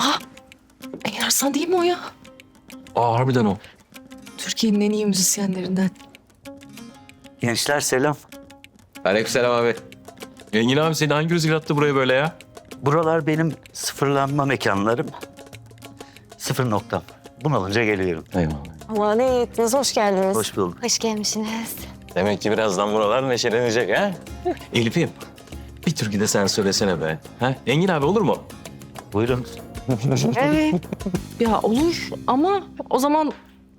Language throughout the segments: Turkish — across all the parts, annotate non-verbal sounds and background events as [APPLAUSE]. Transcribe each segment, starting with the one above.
Aa, Engin Arslan değil mi o ya? Aa harbiden o. Türkiye'nin en iyi müzisyenlerinden. Gençler selam. Aleykümselam abi. Engin abi seni hangi rüzgar attı buraya böyle ya? Buralar benim sıfırlanma mekanlarım. Sıfır noktam. Bunalınca geliyorum. Eyvallah. Aman iyi ettiniz, hoş geldiniz. Hoş bulduk. Hoş gelmişsiniz. Demek ki birazdan buralar neşelenecek ha? Elif'im bir türkü de sen söylesene be. Ha? Engin abi olur mu? Buyurun. Evet. Ya olur ama o zaman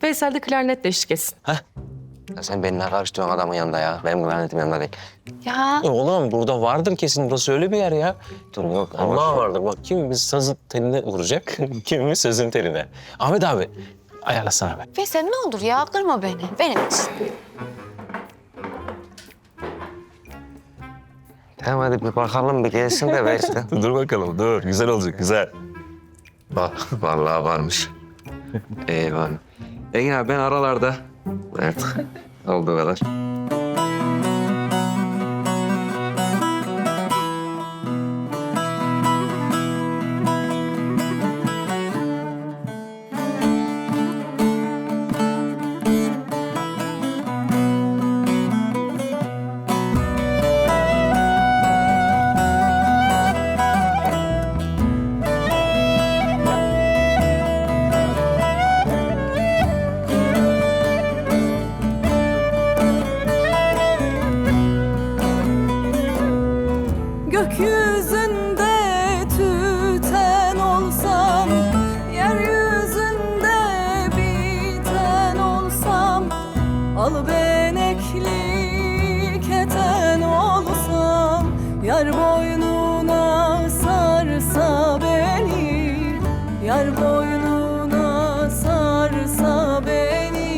Veysel de klarnetle eşlik etsin. Ya sen benimle karıştırıyorsun adamın yanında ya. Benim lanetim yanında değil. Ya Oğlum burada vardır kesin. Burası öyle bir yer ya. Dur yok Allah vardır. Bak kimimiz sazın teline vuracak, [LAUGHS] kimimiz sözün teline. Ahmet abi ayarlasana be. Veysel ne olur ya, kırma beni. Benim için. Tamam hadi bir bakalım bir gelsin de ver işte. [LAUGHS] dur bakalım dur. Güzel olacak güzel. Bak vallahi varmış. Eyvallah. Engin abi ben aralarda. Evet. Olduğu kadar. Al benekli keten olsam Yar boynuna sarsa beni Yar boynuna sarsa beni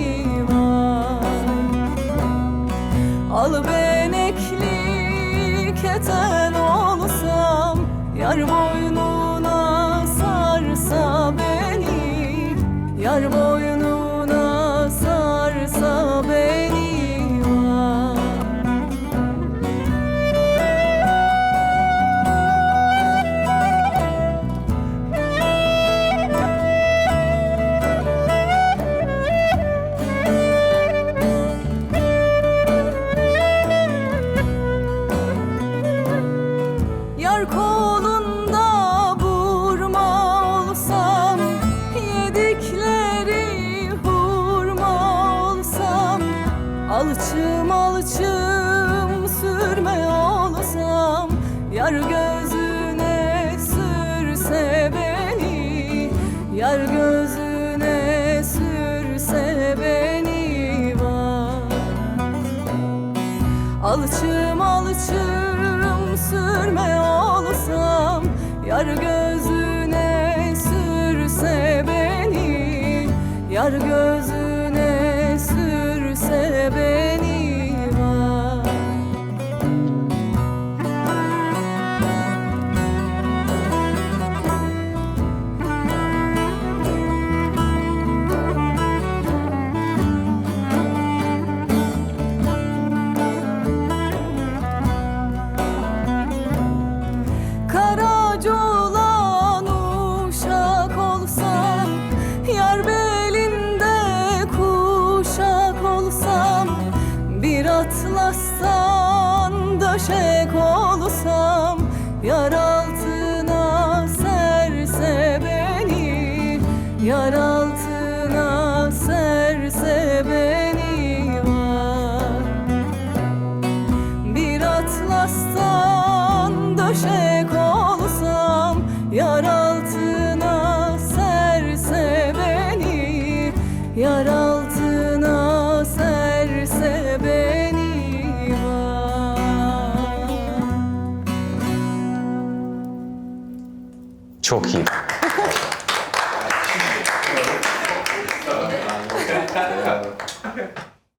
Al benekli keten olsam Yar boynuna sarsa beni Yar boynuna Alçım alçım sürme olsam Yar gözüne sürse beni Yar gözüne sürse beni var. Alçım alçım sürme olsam Yar gözüne sürse beni Yar gözüne atlastan döşek olsam Yar altına serse beni Yar altına serse beni var. Bir atlastan döşek olsam Yar altına serse beni Yar Çok iyi. [LAUGHS]